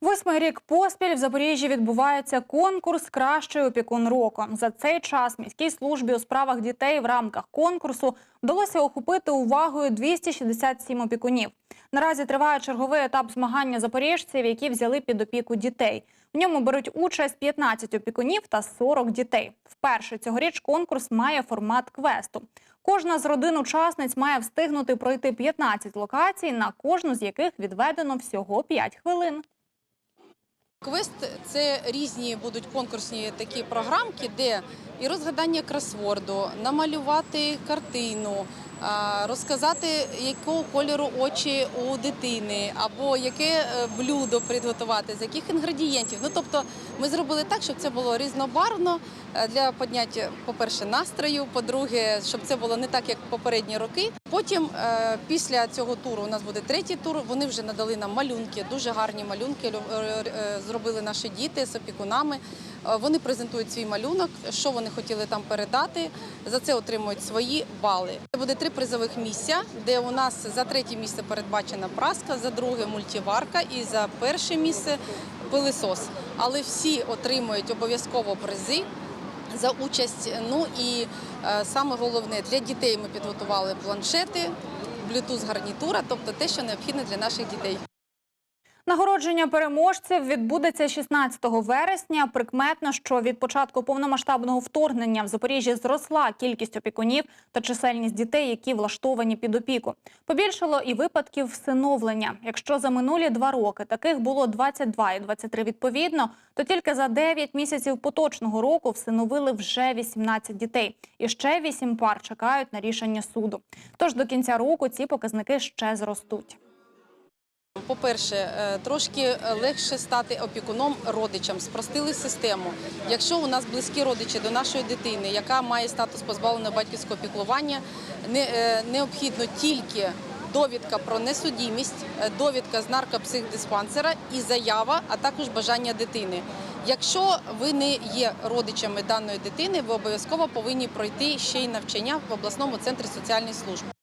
Восьмий рік поспіль в Запоріжжі відбувається конкурс Кращий опікун року. За цей час міській службі у справах дітей в рамках конкурсу вдалося охопити увагою 267 опікунів. Наразі триває черговий етап змагання запоріжців, які взяли під опіку дітей. В ньому беруть участь 15 опікунів та 40 дітей. Вперше цьогоріч конкурс має формат квесту. Кожна з родин учасниць має встигнути пройти 15 локацій, на кожну з яких відведено всього 5 хвилин. Квест це різні будуть конкурсні такі програмки, де і розгадання кросворду, намалювати картину, розказати, якого кольору очі у дитини, або яке е, блюдо приготувати, з яких інгредієнтів. Ну тобто, ми зробили так, щоб це було різнобарвно е, для підняття, по-перше, настрою, по-друге, щоб це було не так, як попередні роки. Потім, е, після цього туру, у нас буде третій тур. Вони вже надали нам малюнки, дуже гарні малюнки лю- зробили наші діти з опікунами. Е, Вони презентують свій малюнок, що вони хотіли там передати. За це отримують свої бали. Це буде три призових місця, де у нас за третє місце передбачена праска, за друге мультиварка і за перше місце пилисос. Але всі отримують обов'язково призи за участь. Ну і е, саме головне для дітей ми підготували планшети, Bluetooth гарнітура, тобто те, що необхідно для наших дітей. Нагородження переможців відбудеться 16 вересня. Прикметно, що від початку повномасштабного вторгнення в Запоріжжі зросла кількість опікунів та чисельність дітей, які влаштовані під опіку. Побільшало і випадків всиновлення. Якщо за минулі два роки таких було 22 і 23 відповідно, то тільки за 9 місяців поточного року всиновили вже 18 дітей. І ще 8 пар чекають на рішення суду. Тож до кінця року ці показники ще зростуть. По-перше, е, трошки легше стати опікуном родичам, спростили систему. Якщо у нас близькі родичі до нашої дитини, яка має статус позбавленого батьківського піклування, не, е, необхідно тільки довідка про несудімість, е, довідка з наркопсихдиспансера і заява, а також бажання дитини. Якщо ви не є родичами даної дитини, ви обов'язково повинні пройти ще й навчання в обласному центрі соціальних служб.